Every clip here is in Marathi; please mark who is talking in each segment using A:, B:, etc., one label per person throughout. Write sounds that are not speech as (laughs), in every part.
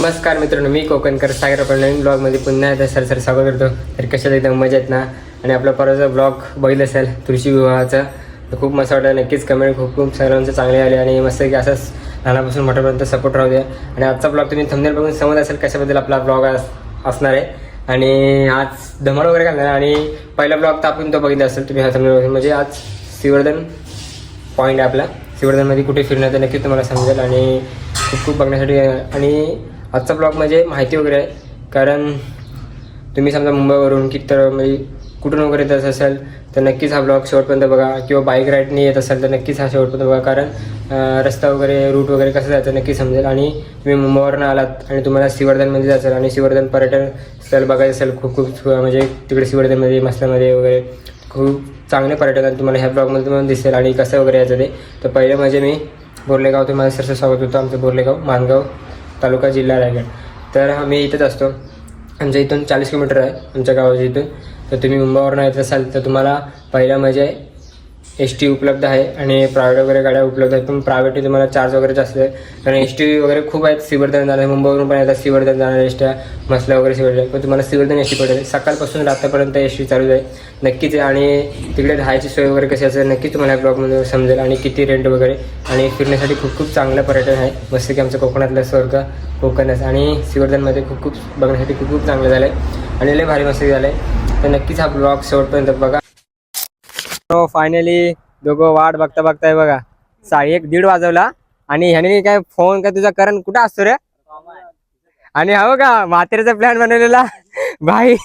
A: नमस्कार मित्रांनो मी कोकणकर सागर आपण नवीन ब्लॉगमध्ये पुन्हा एकदा सर सर स्वागत करतो. तर कशात एकदम मजेत ना? आणि आपला परवाचा ब्लॉग बघितलं असेल तुळशी विवाहाचा तर खूप मस्त वाटलं. नक्कीच कमेंट खूप खूप सर्वांचे चांगले आले आणि मस्त की असंच लहानापासून मोठ्यापर्यंत सपोर्ट राहू द्या. आणि आजचा ब्लॉग तुम्ही थंबनेल बघून समज असेल कशाबद्दल आपला ब्लॉग असणार आहे. आणि आज धमाल वगैरे घालणार आणि पहिला ब्लॉग तर आपण तो बघितला असेल तुम्ही हा thumbnail म्हणजे आज सिवर्धन पॉईंट आहे आपला. सिवर्धनमध्ये कुठे फिरण्याचं नक्की तुम्हाला समजेल. आणि खूप खूप बघण्यासाठी आणि आजचा ब्लॉग म्हणजे माहिती वगैरे आहे. कारण तुम्ही समजा मुंबईवरून की तर म्हणजे कुठून वगैरे येत असाल तर नक्कीच हा ब्लॉग शेवटपर्यंत बघा. किंवा बाईक राईडने येत असाल तर नक्कीच हा शेवटपर्यंत बघा. कारण रस्ता वगैरे रूट वगैरे कसं जायचं नक्की समजेल. आणि तुम्ही मुंबईवरून आलात आणि तुम्हाला सिवर्धनमध्ये जायचं आणि सिवर्धन पर्यटन स्थळ बघायचं असेल खूप खूप म्हणजे तिकडे सिवर्धनमध्ये मसल्यामध्ये वगैरे खूप चांगले पर्यटन तुम्हाला ह्या ब्लॉगमध्ये तुम्हाला दिसेल. आणि कसं वगैरे यायचं ते. तर पहिले म्हणजे मी बोर्लेगाव ते माझं सरसं स्वागत होतं आमचं बोर्लेगाव मानगाव तालुका जिल्हा रायगड. तर आम्ही इथंच असतो. आमच्या इथून चाळीस किलोमीटर आहे आमच्या गावाच्या इथून. तर तुम्ही मुंबईवरून येत असाल तर तुम्हाला पहिला म्हणजे एस टी उपलब्ध आहे आणि प्रायव्हेट वगैरे गाड्या उपलब्ध आहेत. पण प्रायव्हेटने तुम्हाला चार्ज वगैरे जास्त आहे. कारण एस टी वगैरे खूप आहेत सिवर्धन जाणार मुंबईवरून पण येतात सिवर्धन जाणार एस ट्या वगैरे सिवर्धन. पण तुम्हाला सिवर्धन एस टी पडेल. सकाळपासून रात्रपर्यंत एस टी चालू आहे. नक्कीच आहे. आणि तिकडे राहायची सोय वगैरे कशी असेल नक्कीच तुम्हाला ब्लॉगमध्ये समजेल. आणि किती रेंट वगैरे. आणि फिरण्यासाठी खूप खूप चांगलं पर्यटन आहे. मस्त की आमचं कोकणातलं स्वर्ग कोकणच. आणि सिवर्धनमध्ये खूप खूप बघण्यासाठी खूप खूप चांगलं झालं आहे आणि लय भारी मस्त झालं आहे तर नक्कीच हा ब्लॉग शेवटपर्यंत बघा. हो फायनली दोघं वाट बघता बघताय बघा साडे एक दीड वाजवला. आणि ह्याने काय फोन काय तुझा करण कुठं असतो रे? आणि हो का म्हातेरचा प्लॅन बनवलेला. भाई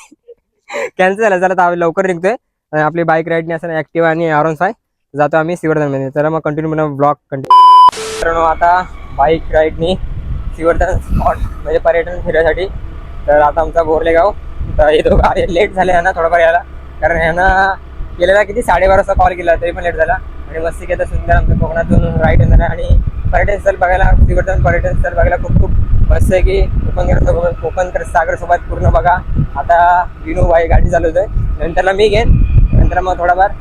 A: कॅन्सल झाला. चला तर आम्ही लवकर निघतोय. आपली बाईक राईडने असं ऍक्टिव्ह आणि आरॉन फाय जातो आम्ही सिवर्धनमध्ये तर मग कंटिन्यू बनव ब्लॉग कंटिन्यू आता बाईक राईडनी सिवर्धन स्पॉट म्हणजे पर्यटन फिरायसाठी. तर आता आमचा बोरलेगाव. तर हे दोघं लेट झाले यांना थोडंफार यायला. कारण यांना गेलेला किती? साडेबारा वाजता कॉल केला तरी पण लेट झाला. आणि मस्ती घेता सुंदर आमच्या कोकणातून राईट येणार आणि पर्यटन स्थळ बघायला तिकडून पर्यटन स्थळ बघायला खूप खूप मस्त आहे की कोकणकर सोबत कोकणकर सागर सोबत पूर्ण बघा. आता विनू बाई गाडी चालवतोय. नंतरला मी घेईन. नंतर मग थोडाफार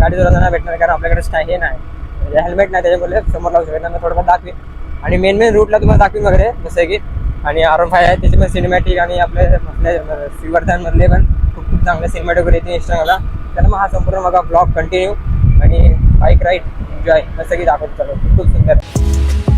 A: गाडी चालवताना भेटणार कारण आपल्याकडे स्टाय हे नाही. म्हणजे हेल्मेट नाही त्याच्यामुळे समोर लावू शकत नाही. थोडंफार दाखवेन. आणि मेन मेन रूटला तुम्हाला दाखवीन वगैरे जसं की आणि आर फाय आहे त्याच्यामध्ये सिनेमॅटिक आणि आपले आपल्या सिवर्धनमधले पण चांगले सिनेमॅटोग्राफी वगैरे येते तर मग हा संपूर्ण माझा ब्लॉग कंटिन्यू आणि बाईक राईड एन्जॉय सगळी की दाखवत चालू खूप सुंदर.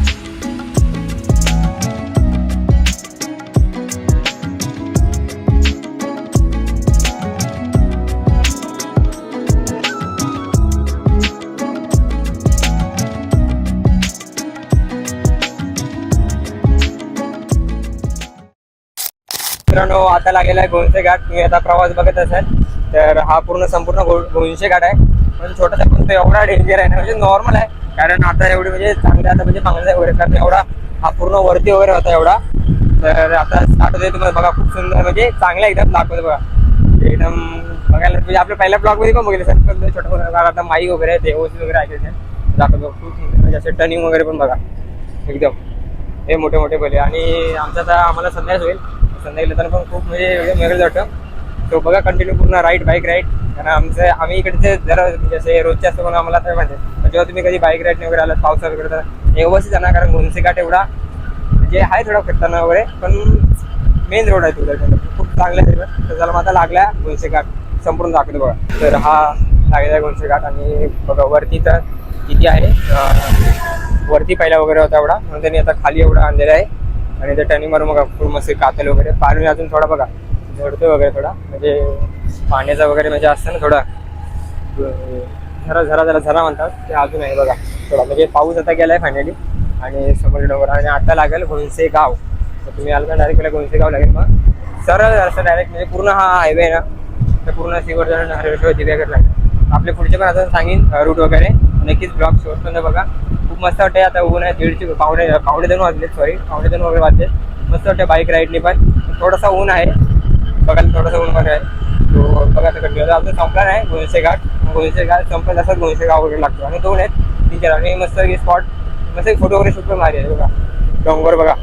A: आता लागलेला आहे गोंसे घाट. तुम्ही आता प्रवास बघत असाल तर हा पूर्ण संपूर्ण गो- गोंसे घाट आहे. पण छोटासा पण तो एवढा डेंजर आहे ना म्हणजे नॉर्मल आहे. कारण आता एवढी म्हणजे चांगले आता म्हणजे चांगलं आहे वगैरे कारण एवढा हा पूर्ण वरती वगैरे होता एवढा. तर आता स्टार्ट होते तुम्हाला बघा खूप सुंदर म्हणजे चांगला एकदम दाखवतो बघा. एकदम बघायला म्हणजे आपल्या पहिल्या ब्लॉगमध्ये पण बघितलं सर पण छोटं आता माई वगैरे आहे ते ओसी वगैरे ऐकायचे दाखवतो खूप सुंदर म्हणजे असे टर्निंग वगैरे पण बघा. एकदम. हे मोठे मोठे पहिले. आणि आमचा आता आम्हाला संध्याच होईल. संध्याकाळी येताना पण खूप म्हणजे एकदम वेगळंच वाटतं तो बघा कंटिन्यू पूर्ण राईड बाईक राईड कारण आमचं आम्ही इकडचे जरा म्हणजे असे रोजचे असतो म्हणून आम्हाला तर माहिती आहे. जेव्हा तुम्ही कधी बाईक राईडने वगैरे आलात पावसा वगैरे तर हे व्यवस्थित जाणार कारण गोंसे एवढा म्हणजे आहे थोडा फिरताना वगैरे पण मेन रोड आहे तुझ्या खूप चांगला आहे तर त्याला माझा लागला गोंसे संपूर्ण दाखवतो बघा. तर हा लागलेला गोंसे आणि बघा वरती तर किती आहे? वरती पहिला वगैरे होता एवढा. म्हणून त्यांनी आता खाली एवढा आणलेला आहे. आणि त्या टर्निंगवर मग बघा पूर्ण मस्त कातल वगैरे. पाणी अजून थोडा बघा. झडतो वगैरे थोडा. म्हणजे पाण्याचा वगैरे म्हणजे असतं ना थोडा. झरा झरा झरा झरा म्हणतात. ते अजून आहे बघा. थोडा. म्हणजे पाऊस आता गेलाय फायनली आणि समोर डोंगर. आणि आता लागेल घोणसे गाव. तर तुम्ही आलं का डायरेक्ट मला घोणसे गाव लागेल मग. सरळ असं डायरेक्ट म्हणजे पूर्ण हा हायवे आहे ना. तर पूर्ण सिवर्धन हरेश्वर दिव्याकडे लागेल. आपले पुढचे पण आता सांगेन रूट वगैरे. नक्कीच ब्लॉग शेवटपर्यंत बघा. खूप मस्त वाटते आता ऊन आहे दीडशे पावणे पावणे दोन वाजले सॉरी पावणे दोन वगैरे वाजले. मस्त वाटते बाईक राईडनी पण. थोडासा ऊन आहे. बघायला थोडंसं ऊन वगैरे आहे. तो बघा तर अजून संपला नाही गोंसे घाट. गोंसे घाट संपला तसंच गोंसे गाव वगैरे लागतो. आणि दोन आहेत टीचर आणि मस्त स्पॉट मस्त फोटो वगैरे शूट पण मारले आहे बघा. डोंगर बघा.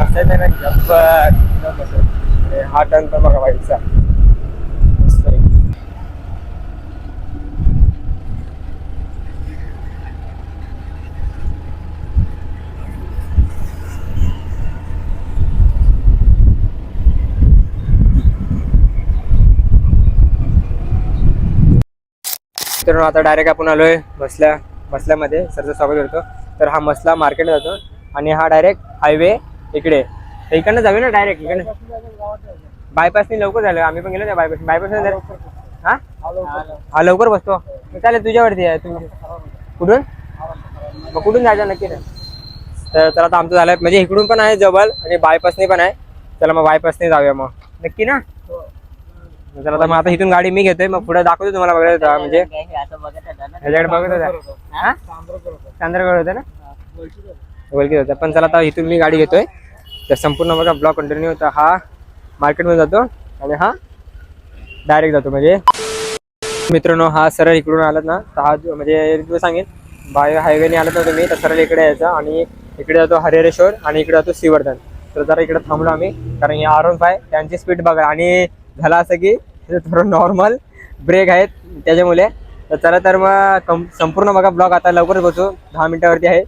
A: मस्त आहे ना गप्पर एकदम मस्त हा टर्न पण बघा बाईकचा मस्त आहे. मित्रांनो आता डायरेक्ट आपण आलोय बसल्या बसल्यामध्ये सरचं स्वागत करतो. तर हा मसला मार्केट जातो आणि हा डायरेक्ट हायवे इकडे. इकडनं जाऊया ना डायरेक्ट इकडे बायपासने लवकर झालं आम्ही पण गेलो ना बायपास बायपास हा? हा लवकर बसतो. चालेल तुझ्यावरती आहे. तू कुठून? मग कुठून जायचं नक्की? ना तर तर आता आमचं झालं म्हणजे इकडून पण आहे जवळ आणि बायपासने पण आहे. चला मग बायपासने जाऊया मग. नक्की ना? चला आता मग आता इथून गाडी मी घेतोय मग पुढे दाखवतो तुम्हाला बघायला म्हणजे ह्याच्याकडे बघत होता. चांद्रगड होता ना? ओळखीत होता. पण चला आता इथून मी गाडी घेतोय. तर संपूर्ण बघा ब्लॉक कंटिन्यू होता. हा मार्केटमध्ये जातो आणि हा डायरेक्ट जातो. म्हणजे मित्रांनो हा सरळ इकडून आलात ना तर हा म्हणजे तुम्ही सांगेन बाय हायवेने आलात ना तुम्ही तर सरळ इकडे यायचा आणि इकडे जातो हरिहरेश्वर आणि इकडे जातो श्रीवर्धन तर जरा इकडे थांबलो आम्ही कारण हे आर आहे त्यांची स्पीड बघा. आणि झालं असं की हे थोडं नॉर्मल ब्रेक आहेत त्याच्यामुळे. तर चला तर मग कम संपूर्ण बघा ब्लॉग आता लवकरच बसू दहा मिनिटावरती आहे.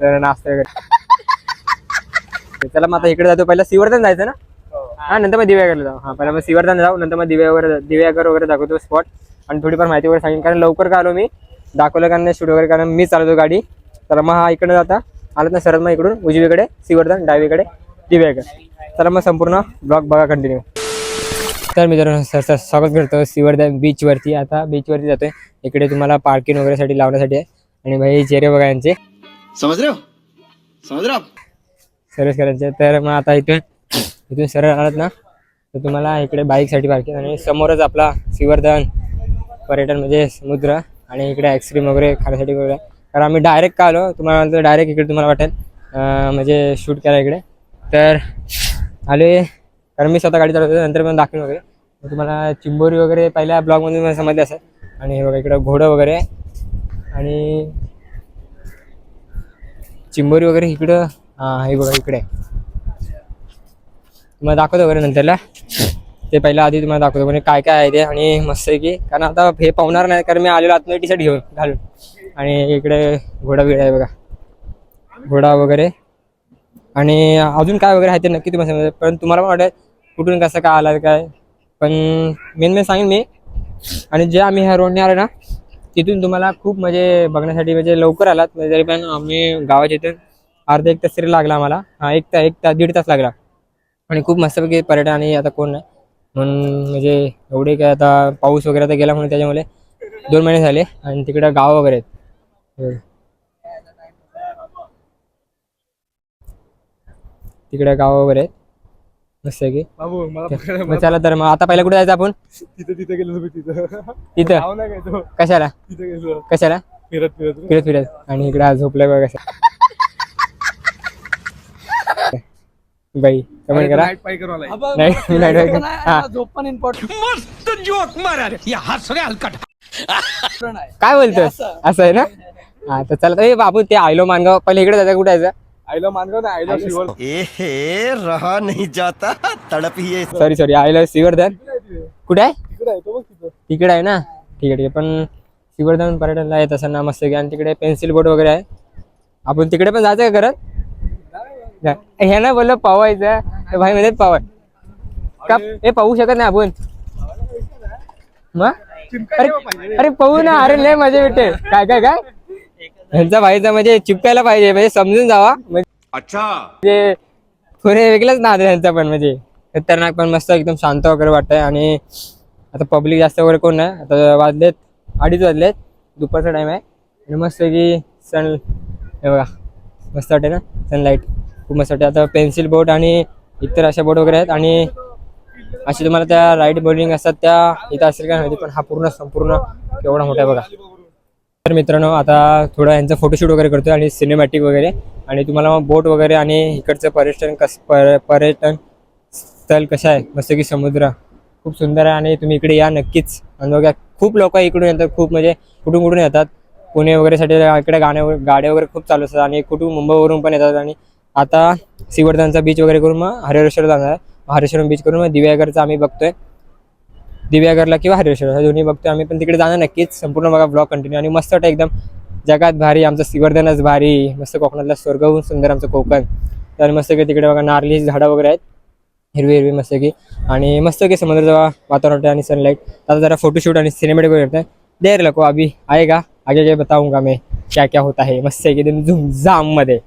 A: तर नाश्ता वगैरे. चला मग आता इकडे जातो. पहिला श्रीवर्धन जायचं ना? हा. नंतर मग दिव्यागरला जाऊ. हा पहिला मग श्रीवर्धन जाऊ नंतर मग दिव्यावर दिव्यागर वगैरे दाखवतो स्पॉट आणि थोडीफार माहिती वगैरे सांगेन. कारण लवकर का आलो मी? दाखवलं कारण शूट वगैरे कारण मी चालवतो गाडी. तर मग हा इकडे जाता. आलं ना सरळ मग इकडून उजवीकडे श्रीवर्धन डावीकडे दिव्यागर चला मग संपूर्ण ब्लॉग बघा कंटिन्यू तर मित्रांनो सर सर स्वागत करतो श्रीवर्धन बीचवरती आता बीचवरती जातोय. इकडे तुम्हाला पार्किंग वगैरेसाठी लावण्यासाठी आहे. आणि भाई चेहरे बघा यांचे.
B: हो? हो
A: सर्विस करायचे तर मग आता इथून इथून सरळ आलात ना तर तुम्हाला इकडे बाईकसाठी पार्किंग आणि समोरच आपला श्रीवर्धन पर्यटन म्हणजे समुद्र आणि इकडे आईस्क्रीम वगैरे खाण्यासाठी वगैरे कारण आम्ही डायरेक्ट का आलो? तुम्हाला डायरेक्ट इकडे तुम्हाला वाटेल. म्हणजे शूट करा इकडे. तर आले कारण मी स्वतः गाडी चालवतो नंतर पण दाखवेन वगैरे. तुम्हाला चिंबोरी वगैरे पहिल्या ब्लॉगमध्ये मला समजलं असेल. आणि हे बघा इकडं घोडं वगैरे. आहे. आणि चिंबोरी वगैरे इकडं हां हे बघा इकडे. तुम्हाला दाखवतो वगैरे नंतरला. ते पहिला आधी तुम्हाला दाखवतो म्हणजे काय काय आहे ते. आणि मस्त आहे की कारण आता हे पाहणार नाही कारण मी आलेलो आतमध्ये टी शर्ट घेऊन घालून. आणि इकडे घोडा बिडा आहे बघा. घोडा वगैरे. आणि अजून काय वगैरे आहे ते नक्की तुम्हाला समजा पण तुम्हाला पण वाटेल कुठून कसं काय आलं काय? पण मेन मेन सांगेन मी. आणि जे आम्ही ह्या रोडने आलो ना तिथून तुम्हाला खूप म्हणजे बघण्यासाठी म्हणजे लवकर आलात. म्हणजे तरी पण आम्ही गावाच्या इथून अर्धा एक तास तरी लागला आम्हाला. हा एक तास एक तास दीड तास लागला. आणि खूप मस्तपैकी पर्यटन आणि आता कोण नाही. म्हणून म्हणजे एवढे काय आता पाऊस वगैरे आता गेला म्हणून त्याच्यामुळे दोन महिने झाले आणि तिकडं गाव वगैरे आहेत. तिकडे गाव वगैरे आहेत. मस्त आहे की?
C: बाबू मला
A: मग चला तर मग आता पहिला कुठे जायचं आपण?
C: तिथं तिथं गेलो मी तिथं.
A: तिथं?
C: नाव नाही काय तो
A: कशाला?
C: तिथं गेलो.
A: कशाला?
C: फिरत फिरत.
A: फिरत फिरत. आणि इकडे आज झोपलंय बघा कसं. बाई कमेंट करा.
C: नाईट पाय करू आलाय.
A: नाही. नाही डोळे- हा
C: झोप पण इम्पॉर्टंट
A: काय बोलतोस? असं आहे ना? हा तर चला ए बाबू ते आयलो मानगाव. पहिले इकडे जायचं कुठे जायचं?
C: आईला मानगाव नाही आईला शिवल
B: ए हे रहा नहीं जाता तड़प ही है
A: सॉरी सॉरी आयलो श्रीवर्धन कुठे आहे
C: तिकडे आहे तो बघ तिथं
A: तिकडे आहे ना ठीक आहे ठीक आहे पण श्रीवर्धन पर्यटनला येत असं ना मस्त की आणि तिकडे पेन्सिल बोर्ड वगैरे आहे आपण तिकडे पण जायचं का करत हे। ना बोललं पावायचं भाई मध्ये पावाय का हे पाहू शकत नाही आपण मग अरे अरे पाहू ना अरे लय मजा भेटेल काय काय काय? ह्यांचा भाईचा म्हणजे चिपकायला पाहिजे म्हणजे समजून जावा. म्हणजे
B: अच्छा
A: पुणे वेगळंच ना त्यांचा पण म्हणजे खतरनाक पण मस्त एकदम शांत वगैरे वाटतंय. आणि आता पब्लिक जास्त वगैरे कोण नाही. आता वाजलेत अडीच वाजलेत. दुपारचा टाइम आहे. आणि मस्त की सन हे बघा मस्त वाटते ना सनलाईट खूप मस्त वाटते आता पेन्सिल बोट आणि इतर अशा बोट वगैरे आहेत. आणि अशी तुम्हाला त्या राईट बोर्डिंग असतात त्या इथं असेल का माहिती पण हा पूर्ण संपूर्ण केवढा मोठा आहे बघा. तर मित्रांनो आता थोडं यांचं फोटोशूट वगैरे करतोय आणि सिनेमॅटिक वगैरे. आणि तुम्हाला मग बोट वगैरे आणि इकडचं पर्यटन कस पर पर्यटन स्थळ कसं आहे? मस्त की समुद्र. खूप सुंदर आहे आणि तुम्ही इकडे या नक्कीच. आणि बघा खूप लोक इकडून येतात खूप म्हणजे कुठून कुठून येतात. पुणे वगैरेसाठी इकडे गाण्या गाड्या वगैरे खूप चालू असतात आणि कुठून मुंबईवरून पण येतात. आणि आता सिवर्धनचा बीच वगैरे करून मग हरिहरेश्वर जाणार आहे. हरिहरेश्वर बीच करून मग दिव्यागरचा आम्ही बघतोय. दिव्यागरला किंवा हरिहरेश्वर दोन्ही बघतोय. आम्ही पण तिकडे जाणार नक्कीच. संपूर्ण बघा ब्लॉग कंटिन्यू आणि मस्त वाटतं एकदम जगात भारी आमचं सिवर्धनच भारी. मस्त कोकणातला स्वर्गहून सुंदर आमचं कोकण. तर मस्त की तिकडे बघा नारळी झाडं वगैरे आहेत. हिरवी हिरवी मस्त की. आणि मस्त की समुद्राचं वातावरण आहे आणि सनलाईट आता जरा फोटोशूट आणि सिनेमॅटिक वगैरे देर लको अभी आएगा. आगे आगे बताऊंगा मैं क्या क्या होता है मस्त आहे एकदम झुमझाममध्ये.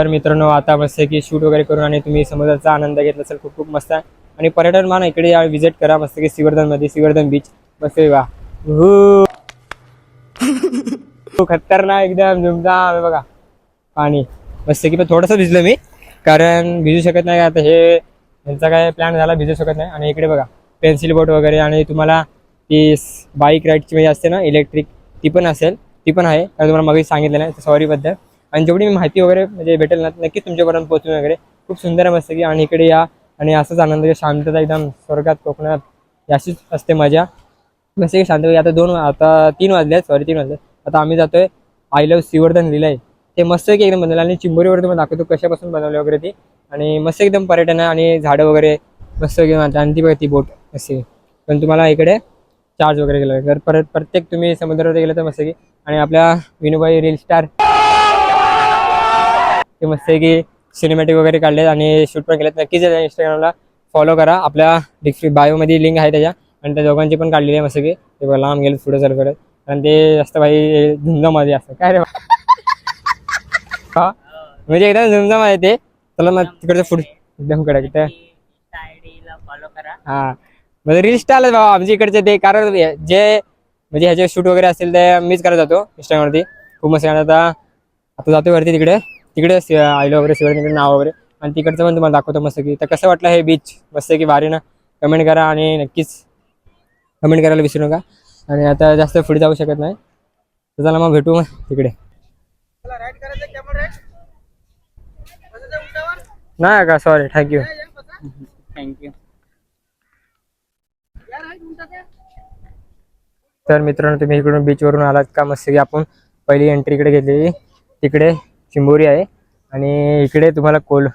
A: तर मित्रांनो आता मस्त की शूट वगैरे करून आणि तुम्ही समुद्राचा आनंद घेतला असेल खूप खूप मस्त आहे. आणि पर्यटन मान इकडे या विजिट करा मस्त की सिवर्धनमध्ये सिवर्धन बीच मस्त आहे वा. (laughs) खतरनाक एकदम झुमझाम बघा. पाणी. मस्त की पण थोडंसं भिजलो मी कारण भिजू शकत नाही आता हे. यांचा काय प्लॅन झाला भिजू शकत नाही. आणि इकडे बघा पेन्सिल बोट वगैरे आणि तुम्हाला ती बाईक राईडची म्हणजे असते ना इलेक्ट्रिक ती पण असेल. ती पण आहे कारण तुम्हाला मग सांगितलं नाही सॉरीबद्दल आणि जेवढी मी माहिती वगैरे म्हणजे भेटेल ना नक्कीच तुमच्यापर्यंत पोहोचून वगैरे. खूप सुंदर आहे मस्त की आणि इकडे या आणि असंच आनंद घ्या, शांतता एकदम स्वर्गात कोकणात ही अशीच असते मजा. मस्त की शांत आता दोन आता तीन वाजले सॉरी तीन वाजले आता आम्ही जातोय आय लव्ह सिवर्धन लिहिलंय ते मस्त की एकदम बनवलं. आणि चिंबोरीवर तुम्हाला दाखवतो कशापासून बनवले वगैरे ती. आणि मस्त एकदम पर्यटन आहे. आणि झाडं वगैरे मस्त घेऊन आणि ती बघा ती बोट मस्त पण तुम्हाला इकडे चार्ज वगैरे केलं तर परत प्रत्येक तुम्ही समुद्रावर गेलं तर मस्त की आणि आपल्या विनोबाई रील स्टार ते मस्त आहे की सिनेमॅटिक वगैरे काढलेत आणि शूट पण केलेत. नक्कीच इंस्टाग्रामला फॉलो करा. आपल्या डिस्क्रिप बायोमध्ये लिंक आहे त्याच्या. आणि त्या दोघांची पण काढलेली आहे मस्त की ते बघा लांब गेले पुढे सर करत आणि ते जास्त भाई झुंजामध्ये असतं काय रे बा? हा? म्हणजे एकदम झुंजाम आहे ते. चला मग तिकडचं फूड एकदम कडक त्या
D: फॉलो करा
A: हा म्हणजे रील आलं बाबा आमच्या इकडचे ते कारण जे म्हणजे ह्याचे शूट वगैरे असेल ते मीच करत जातो इंस्टाग्रामवरती खूप मस्त आता आता जातो वरती तिकडे. तिकडे आयलो वगैरे शिवाय तिकडे नाव वगैरे. आणि तिकडचं पण तुम्हाला दाखवतो मस्त की. तर कसं वाटलं हे बीच मस्त की भारी ना कमेंट करा आणि नक्कीच कमेंट करायला विसरू नका. आणि आता जास्त पुढे जाऊ शकत नाही. तर चला मग भेटू मग तिकडे. नाही का सॉरी थँक्यू
D: थँक्यू
A: तर मित्रांनो तुम्ही इकडून बीचवरून आलात का? मस्त की आपण पहिली एंट्री इकडे घेतलेली तिकडे चिंबोरी आहे. आणि इकडे तुम्हाला कोल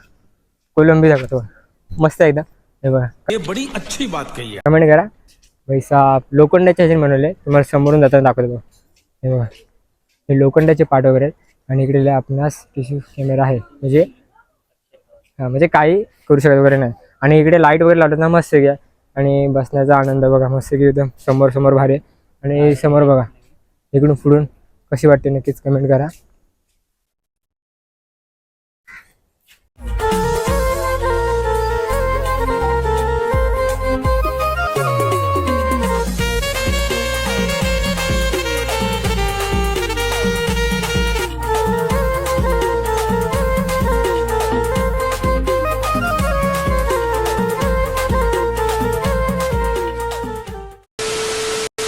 A: कोलंबी दाखवतो. मस्त आहे एकदम. हे बघा.
B: ये बड़ी अच्छी बात कही है.
A: कमेंट करा. पैसा लोखंडाचे ह्याचे बनवले तुम्हाला समोरून जाताना दाखवतो. हे बघा. हे लोखंडाचे पाट वगैरे आणि इकडे आपणास टिश्यू कॅमेरा आहे. म्हणजे हा म्हणजे काही करू शकत वगैरे नाही. आणि इकडे लाइट वगैरे लावतात ना मस्त घ्या आणि बसण्याचा आनंद बघा. मस्त की एकदम समोर समोर भारी. आणि समोर बघा. इकडून पुढून कशी वाटते नक्कीच कमेंट करा.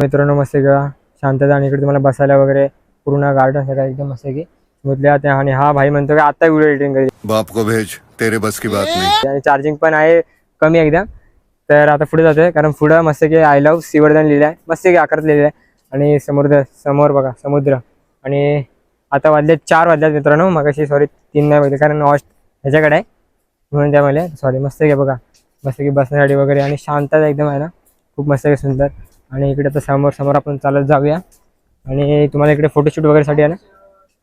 A: मित्रांनो मस्त का? शांतता आणि इकडे तुम्हाला बसायला वगैरे पूर्ण गार्डन सगळं एकदम मस्त की? मुदल्या त्या आणि हा भाई म्हणतो की आता व्हिडिओ एडिटिंग करेल
E: बाप को भेज तेरे बस की बात नहीं.
A: आणि चार्जिंग पण आहे कमी एकदम तर आता पुढे जातोय कारण पुढं मस्त की आय लव्ह सिवर्धन लिहिलं आहे. मस्त की आकारात लिहिलं आहे. आणि समुद्र समोर बघा समुद्र. आणि आता वाजले चार वाजल्यात मित्रांनो. मगाशी सॉरी तीन नाही वाजले कारण वॉच ह्याच्याकडे आहे. म्हणून त्यामुळे सॉरी मस्त की बघा. मस्त की बसण्यासाठी वगैरे. आणि शांतता एकदम आहे ना. खूप मस्त की सुंदर. आणि इकडे आता समोर समोर आपण चालत जाऊया. आणि तुम्हाला इकडे फोटोशूट वगैरेसाठी आहे ना?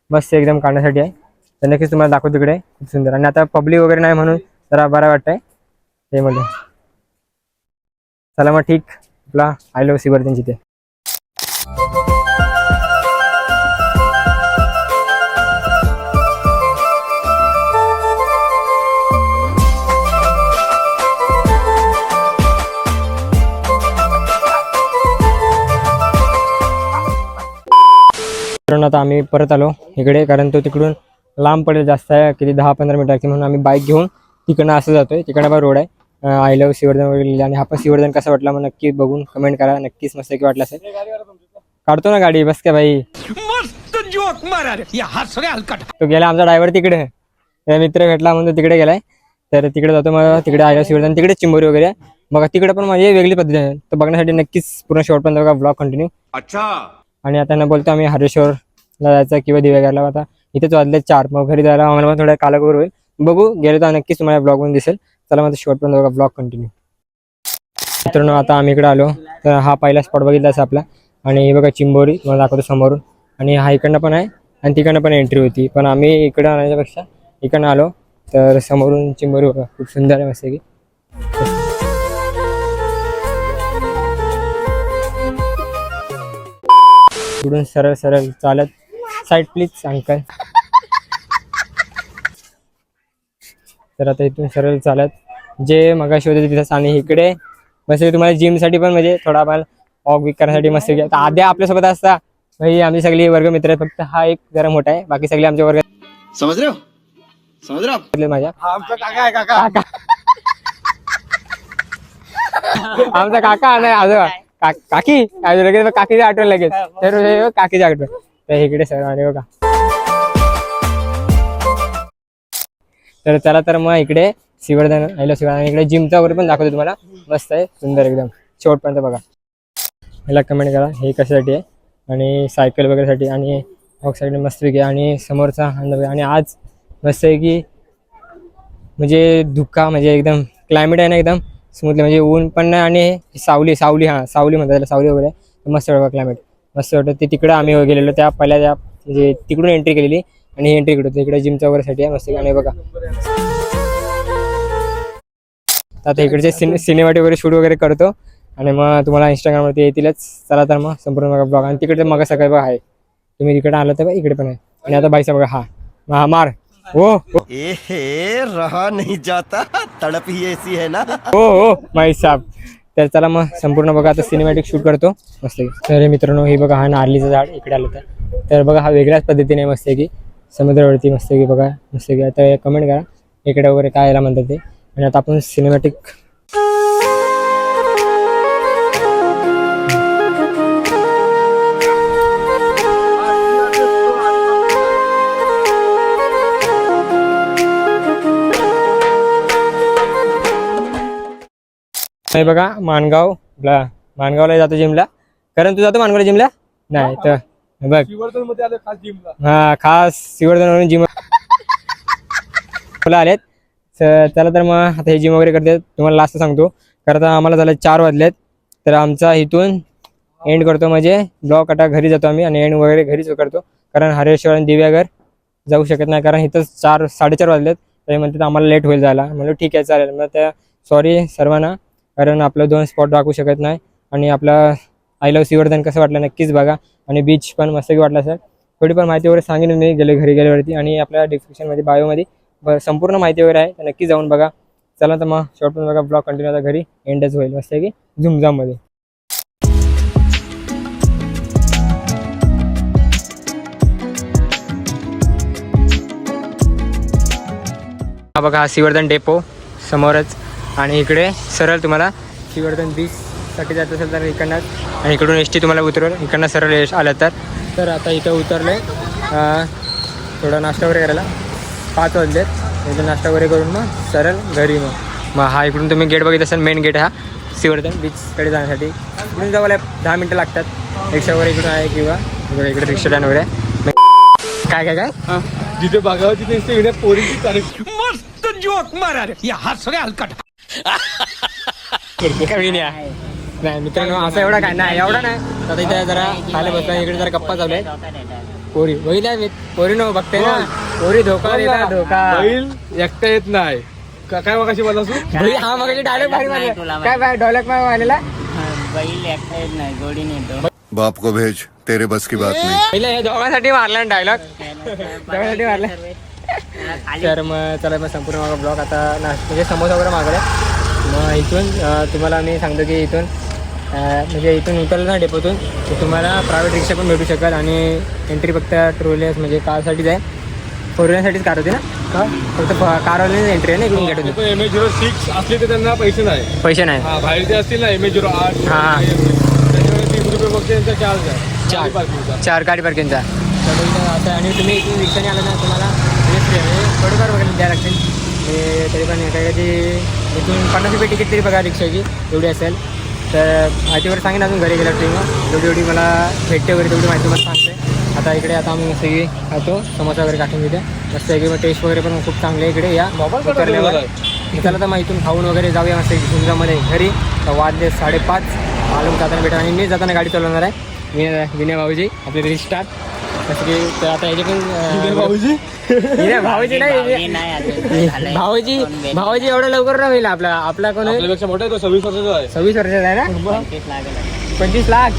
A: मस्त एकदम काढण्यासाठी आहे. तर नक्कीच तुम्हाला दाखवतो इकडे. खूप सुंदर. आणि आता पब्लिक वगैरे नाही म्हणून जरा बरं वाटतंय. ते म्हणजे चला मग ठीक. आपला आय लव्ह सिवर्धन जिथे. मित्रांनो आता आम्ही परत आलो इकडे कारण तो तिकडून लांब पडेल जास्त आहे किती दहा पंधरा मिनिटं लागते म्हणून आम्ही बाईक घेऊन तिकडनं असं जातोय. तिकडनं बा रोड आहे. आय लव्ह सिवर्धन वगैरे लिहिलं आणि हा पण सिवर्धन कसं वाटला मग नक्की बघून कमेंट करा. नक्कीच मस्त की वाटलं असेल. काढतो ना गाडी बस काय भाई? तो गेला आमचा ड्रायव्हर तिकडे. मित्र भेटला म्हणून तिकडे गेलाय. तर तिकडे जातो मग तिकडे आय लव्ह सिवर्धन तिकडे चिंबोरी वगैरे. मग तिकडे पण माझी वेगळी पद्धती आहे. तर बघण्यासाठी नक्कीच पूर्ण शेवटपर्यंत बघा ब्लॉग कंटिन्यू
E: अच्छा.
A: आणि आता न बोलतो आम्ही हरेश्वरला जायचं किंवा दिवेगारला आता इथेच वाजले चार. मग घरी जायला आम्हाला पण थोडा कालाकोर होईल. बघू गेलो तर नक्कीच तुम्हाला ब्लॉगमध्ये दिसेल. चला माझा शॉर्ट पण बघा ब्लॉग कंटिन्यू मित्रांनो आता आम्ही इकडे आलो. तर हा पहिला स्पॉट बघितला असा आपला. आणि हे बघा चिंबोरी. तुम्हाला दाखवतो समोरून. आणि हा इकडनं पण आहे. आणि तिकडनं पण एंट्री होती. पण आम्ही इकडं आणायच्यापेक्षा इकडनं आलो. तर समोरून चिंबोरी बघा. खूप सुंदर आहे मस्त की सरळ सरळ चालत साईड प्लीज अंकल. तर आता इथून सरळ चालत. जे मगाशी होते तिथंच आणि इकडे. मस्त तुम्हाला जिमसाठी पण म्हणजे थोडा आपण वॉक विक करण्यासाठी मस्त आद्या आपल्यासोबत असता. भाई आम्ही सगळी वर्ग मित्र आहेत. फक्त हा एक जरा मोठा आहे. बाकी सगळे आमच्या वर्गातले
B: समझ रहे हो? समझ रहे हो
A: माझ्या.
C: हा आमचा काका आहे काका.
A: आमचा काका नाही आजोबा. का- काकी? आज लगेच काकीची आठवण लगेच. तर काकीची आठवण. तर इकडे सर आणि बघा. तर चला तर मग इकडे शिवर्धन हॅलो शिवर्धन इकडे जिमचा वगैरे पण दाखवतो तुम्हाला. मस्त आहे सुंदर एकदम. शेवटपर्यंत बघा. ह्याला कमेंट करा हे कशासाठी आहे? आणि सायकल वगैरेसाठी आणि साईड मस्तपैकी पैकी आणि समोरचा अंदाज आणि आज मस्त आहे की म्हणजे धुका म्हणजे एकदम क्लायमेट आहे ना एकदम. स्मूथली म्हणजे ऊन पण नाही आणि सावली सावली हां सावली म्हणतात त्याला सावली वगैरे. मस्त बघा क्लायमेट मस्त वाटतं. ते तिकडं आम्ही गेलेलो त्या पहिल्या त्या म्हणजे तिकडून एंट्री केलेली आणि ही एंट्री इकडे इकडे जिमच्या वगैरेसाठी आहे मस्त आणि बघा. आता इकडचे सिने वगैरे शूट वगैरे करतो. आणि मग तुम्हाला इंस्टाग्रामवरती येतीलच. चला तर मग संपूर्ण बघा ब्लॉग आणि तिकडे मग सगळं बघा आहे. तुम्ही तिकडे आलं तर बघा इकडे पण आहे. आणि आता बाईचा बघा हा. हा मार. हो हो.
B: हे रहा नहीं जाता. तड़प ही ऐसी है ना.
A: हो हो माई साहेब. तर चला मग संपूर्ण बघा आता सिनेमॅटिक शूट करतो. मस्त तर मित्रांनो हे बघा हा नारळीचं झाड इकडे आलं तर. तर बघा हा वेगळ्याच पद्धतीने मस्त की समुद्रावरती मस्त की बघा मस्त की. आता कमेंट करा इकडे वगैरे काय याला म्हणतात ते. आणि आता आपण सिनेमॅटिक हे बघा माणगाव माणगावला जातो जिमला. कारण तू जातो माणगावला जिमला? नाही तर बघ. हा खास शिवर्धन जिम मुलं आलेत. तर चला तर मग आता हे जिम वगैरे करते. तुम्हाला लास्ट सांगतो. कारण आता आम्हाला झालं चार वाजलेत. तर आमचा इथून एंड करतो म्हणजे ब्लॉक आता घरी जातो आम्ही आणि एंड वगैरे घरीच करतो. कारण हरेश्वर आणि दिव्यागर जाऊ शकत नाही. कारण इथं चार साडेचार वाजलेत. तरी म्हणतात आम्हाला लेट होईल जायला. म्हणलं ठीक आहे चालेल. मग त्या सॉरी सर्वांना. कारण आपलं दोन स्पॉट राखू शकत नाही. आणि आपला आय लव्ह सिवर्धन कसं वाटलं नक्कीच बघा. आणि बीच पण मस्तकी वाटला सर थोडी पण माहिती वगैरे सांगेन मी गेले घरी गेल्यावरती. आणि आपल्या डिस्क्रिप्शनमध्ये बायोमध्ये संपूर्ण माहिती वगैरे आहे. तर नक्की जाऊन बघा. चला तर मग शेवट बघा ब्लॉग कंटिन्यू आता घरी. एंडच होईल. मस्त की झुमझाममध्ये हा बघा हा सिवर्धन डेपो समोरच आणि इकडे सरळ तुम्हाला सिवर्धन बीचसाठी जात असेल तर इकडनं आणि इकडून एस टी तुम्हाला उतरवल. इकडनं सरळ एस आलं तर. तर आता इथं उतरलं आहे थोडा नाश्ता वगैरे करायला. पाच वाजलेत. इथं नाश्ता वगैरे करून मग सरळ घरी मग. मग हा इकडून तुम्ही गेट बघित असाल मेन गेट हा. सिवर्धन बीचकडे जाण्यासाठी. इकडून जावं दहा मिनटं लागतात. रिक्षा वगैरे इकडून आहे किंवा इकडे इकडे रिक्षा स्टँड वगैरे. काय काय काय?
C: जिथे बघावं तिथे इकडे पोरीची तारीफ
A: कमी नाही आहे. नाही. मित्रांनो असं एवढा काय नाही एवढा नाही. आता इथे जरा खायला बसला इकडे जरा गप्पा चालू आहे पोरी मी पोरी नो बघते ना. पोरी धोका देतात धोका.
C: बैल एकटा येत नाही. का- काय मग कशी बोला तू
A: भाई, हा मग डायलॉग भारी मारला. काय बाय डायलॉग काय मारलेला
D: बैल एकटा येत नाही जोडीने येतो
E: बाप को भेज तेरे बस की बात नहीं
A: पहिले हे दोघांसाठी मारला डायलॉग दोघांसाठी मारला.
D: खाली (laughs)
A: तर मग चला मग संपूर्ण माझा ब्लॉग आता ना म्हणजे समोसा वगैरे मागवला मग इथून तुम्हाला मी सांगतो की इथून म्हणजे इथून उतरलं ना डेपोतून तर तुम्हाला प्रायव्हेट रिक्षा पण भेटू शकेल आणि एंट्री फक्त टू व्हीलर्स म्हणजे कारसाठीच आहे. फोर व्हीलरसाठीच कार होती ना? का? फक्त कारवाल्याच एंट्री आहे ना इकडून गेट होती
C: एम ए झिरो सिक्स असले तर त्यांना पैसे नाही.
A: पैसे नाही.
C: बाहेरचे असतील ना एम ए झिरो आठ
A: हा.
C: तीस रुपये फक्त त्यांचा चार्ज आहे.
A: चार. चार गाडी पार्किंगचा आता आणि तुम्ही इथून रिक्षाने आला ना तुम्हाला आहे. थोडंफार बघायला द्यावं लागतील. तरी पण एखादी इथून पन्नास रुपये तिकीट तरी बघा रिक्षाची एवढी असेल. तर माहिती वगैरे सांगेन अजून घरी गेल्या ट्रेन जेवढी जेवढी मला भेटते वगैरे तेवढी माहिती मला सांगते. आता इकडे आता आम्ही सगळी खातो समोसा वगैरे काटून घेते. मस्त आहे मग टेस्ट वगैरे पण खूप चांगली इकडे. या.
C: ठेवलेला
A: चला तर मग इथून खाऊन वगैरे जाऊया मस्त. झुंजामध्ये घरी. तर वाजले साडेपाच. मालूम जाताना भेटा आणि मी जाताना गाडी चालवणार आहे. विनय विनय भाऊजी आपले घरी की तर आता पण
C: भाऊजी?
A: भाऊजी नाही (laughs)
D: भाऊजी.
A: भाऊजी एवढं लवकर नाही होईल आपला आपला कोण आहे?
C: आपल्यापेक्षा मोठा आहे तो सव्वीस वर्षाचा आहे.
A: सव्वीस वर्षाचा आहे ना?
D: पंचवीस लागेल
A: पंचवीस लाख?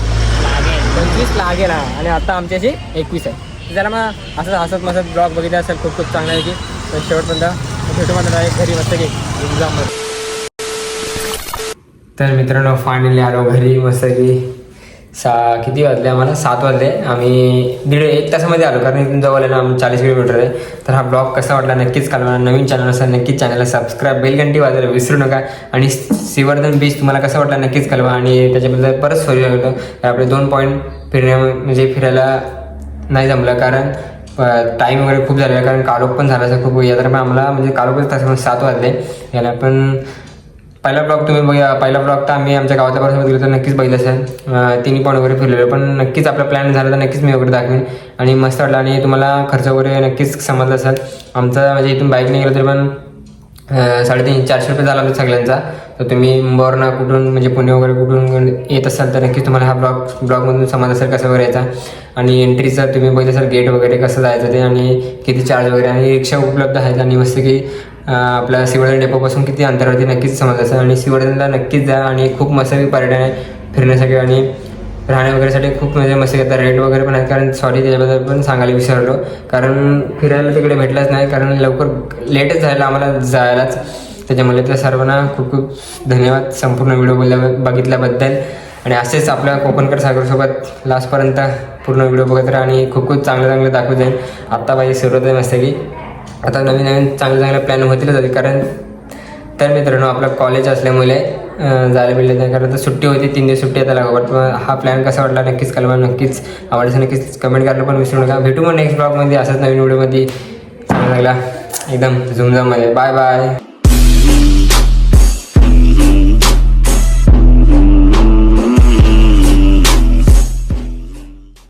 D: लागेल.
A: पंचवीस लागेल हा आणि आता आमच्याशी एकवीस आहे. त्याला मग असं हसत मसत ब्लॉग बघितला असेल खूप खूप चांगला आहे की. तर शेवटपर्यंत भेटू मात्र आहे घरी मस्त की एक्झाममध्ये तर मित्रांनो फायनली आलो घरी मस्त की. सा किती वाजले आम्हाला? सात वाजले. आम्ही दीड एक तासामध्ये आलो कारण इथून जवळ आहे ना आम्ही चाळीस किलोमीटर आहे. तर हा ब्लॉग कसा वाटला नक्कीच कळवा. नवीन चॅनल असेल नक्कीच चॅनलला सबस्क्राईब बेलघंटी वाजायला विसरू नका. आणि सिवर्धन बीच तुम्हाला कसा वाटला नक्कीच कळवा. आणि त्याच्याबद्दल परत सोय होतो आपले दोन पॉईंट फिरण्या म्हणजे फिरायला नाही जमलं कारण टाईम वगैरे खूप झालेला कारण कालोख पण झाला असं खूप यात्रा. तर आम्हाला म्हणजे कालोखच तास सात वाजले. याला पण पहिला ब्लॉग तुम्ही बघा पहिला ब्लॉग तर आम्ही आमच्या गावाच्या परिसरात गेलो तर नक्कीच बघितलं असेल. तिन्ही पण वगैरे फिरलेलो पण नक्कीच आपला प्लॅन झाला तर नक्कीच मी वगैरे दाखवेन. आणि मस्त वाटलं आणि तुम्हाला खर्च वगैरे नक्कीच समजला असेल. आमचा म्हणजे इथून बाईकने गेलो तरी पण साडेतीन चारशे रुपये झाला होता सगळ्यांचा. तर तुम्ही मुंबईवरनं कुठून म्हणजे पुणे वगैरे कुठून येत असाल तर नक्कीच तुम्हाला हा ब्लॉग ब्लॉगमधून समज असेल कसं वगैरे यायचा. आणि एंट्रीचं तुम्ही बघितलं सर गेट वगैरे कसं जायचं ते आणि किती चार्ज वगैरे. आणि रिक्षा उपलब्ध आहेत आणि मस्त की आपल्या सिवर्धन डेपोपासून किती अंतरावरती नक्कीच समज असेल आणि सिवर्धनला नक्कीच जा आणि खूप मस्त पर्यटन आहे फिरण्यासाठी आणि राहण्या वगैरेसाठी खूप म्हणजे मस्त येतात रेट वगैरे पण आहेत. कारण सॉरी त्याच्याबद्दल पण सांगायला विसरलो. कारण फिरायला तिकडे भेटलंच नाही. कारण लवकर लेटच झालं आम्हाला जायलाच त्याच्यामुळे त्या सर्वांना खूप खूप धन्यवाद. संपूर्ण व्हिडिओ बोलल्या बघितल्याबद्दल. आणि असेच आपल्या कोकणकर सागरसोबत लास्टपर्यंत पूर्ण व्हिडिओ बघत राहा आणि खूप खूप चांगलं चांगलं दाखवत जाईल आत्ता पाहिजे सुरुवात आहे मस्त की आता नवीन नवीन चांगले चांगले प्लॅन होतीलच होते कारण तर मित्रांनो आपलं कॉलेज असल्यामुळे जायला मिळलं नाही कारण तर सुट्टी होती तीन दिवस सुट्टी आता लागत हा प्लॅन कसा वाटला? नक्कीच कळवा नक्कीच आवडायचं नक्कीच कमेंट करायला पण विसरू नका. भेटू मग नेक्स्ट ब्लॉगमध्ये असंच नवीन व्हिडिओमध्ये चांगला लागला. एकदम झुमझममध्ये बाय बाय